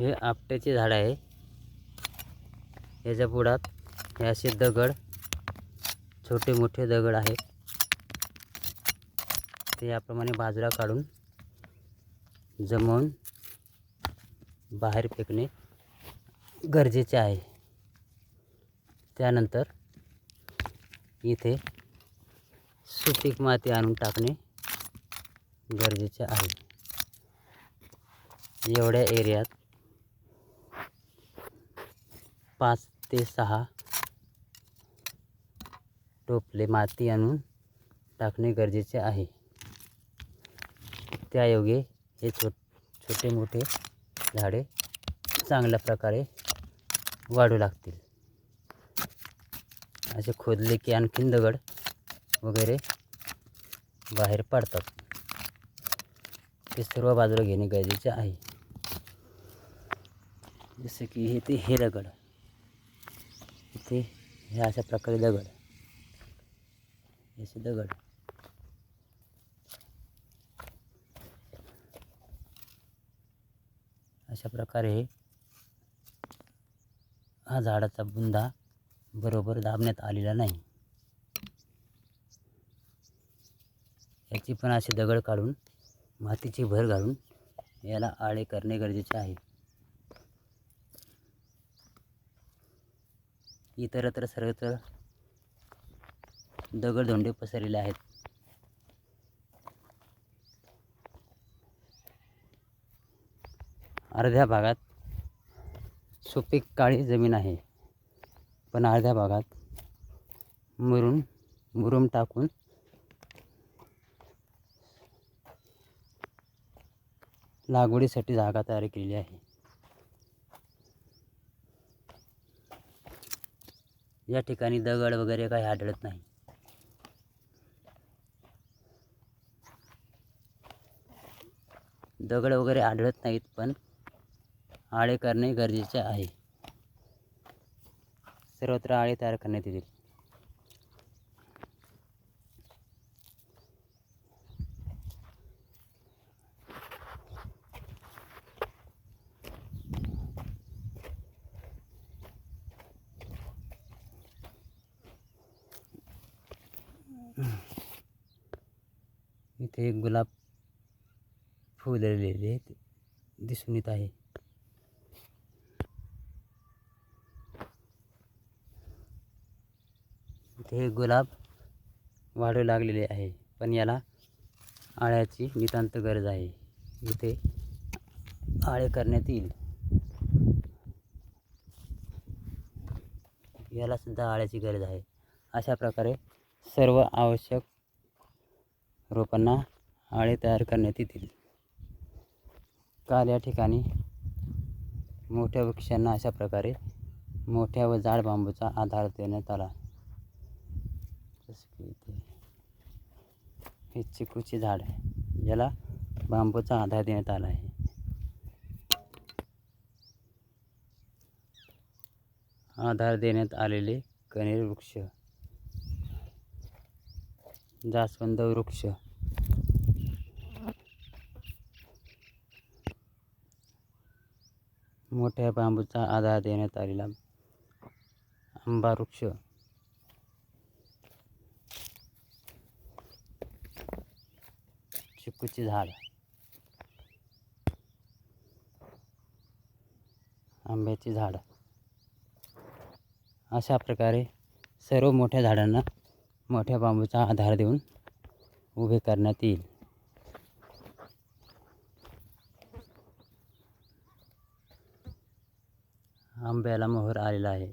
हे आपट्याचे झाड आहे. याच्या पुढात हे असे दगड छोटे मोठे दगड आहेत. ते याप्रमाणे बाजूला काढून जमवून बाहेर फेकणे गरजेचे आहे. त्यानंतर इथे सुपीक माती आणून टाकणे गरजेचे आहे. एवढ्या एरियात पाच ते सहा टोपले माती आणून टाकणे गरजेचे आहे. त्यायोगे हे छो छोटे मोठे झाडे चांगल्या प्रकारे वाढू लागतील. असे खोदले की आणखीन दगड वगैरे बाहेर पडतात. ते सर्व बाजूला घेणे गरजेचे आहे. जसं की हे ते हे दगड. इथे हे अशा प्रकारे दगड याचे दगड. अशा प्रकारे हा झाडाचा बुंदा बरोबर दाबण्यात आलेला नाही. याची पण असे दगड काढून मातीची भर घालून याला आळे करणे गरजेचे आहे. इतरत्र सर्वत्र दगडधोंडे पसरलेले आहेत. अर्ध्या भागात सुपीक काळी जमीन आहे पण अर्ध्या भागात मुरुम मुरुम टाकून लागवडीसाठी जागा तयार केलेली आहे. या ठिकाणी दगड वगैरे काही आढळत नाही. दगड वगैरे आढळत नाहीत पण आळे करणे गरजेचे आहे. सर्वत्र आळे तयार करण्यात येतील. इथे एक गुलाब फुललेले दिसून येत आहे. इथे गुलाब वाढू लागलेले आहे पण याला आळ्याची नितांत गरज आहे. इथे आळे करण्यात येईल. याला सुद्धा आळ्याची गरज आहे. अशा प्रकारे सर्व आवश्यक रोपांना आळे तयार करण्यात येतील. काल या ठिकाणी मोठ्या वृक्षांना अशा प्रकारे मोठ्या व जाड बांबूचा आधार देण्यात आला. हे चिकूचे झाड आहे ज्याला बांबूचा आधार देण्यात आला आहे. आधार देण्यात आलेले कणेर वृक्ष जास्वंद वृक्ष. मोठ्या बांबूचा आधार देण्यात आलेला आंबा वृक्ष. चिकूचे झाड. आंब्याचे झाड. अशा प्रकारे सर्व मोठ्या झाडांना मोठ्या बांबूचा आधार देऊन उभे करण्यात येईल. आंब्याला मोहर आलेला आहे.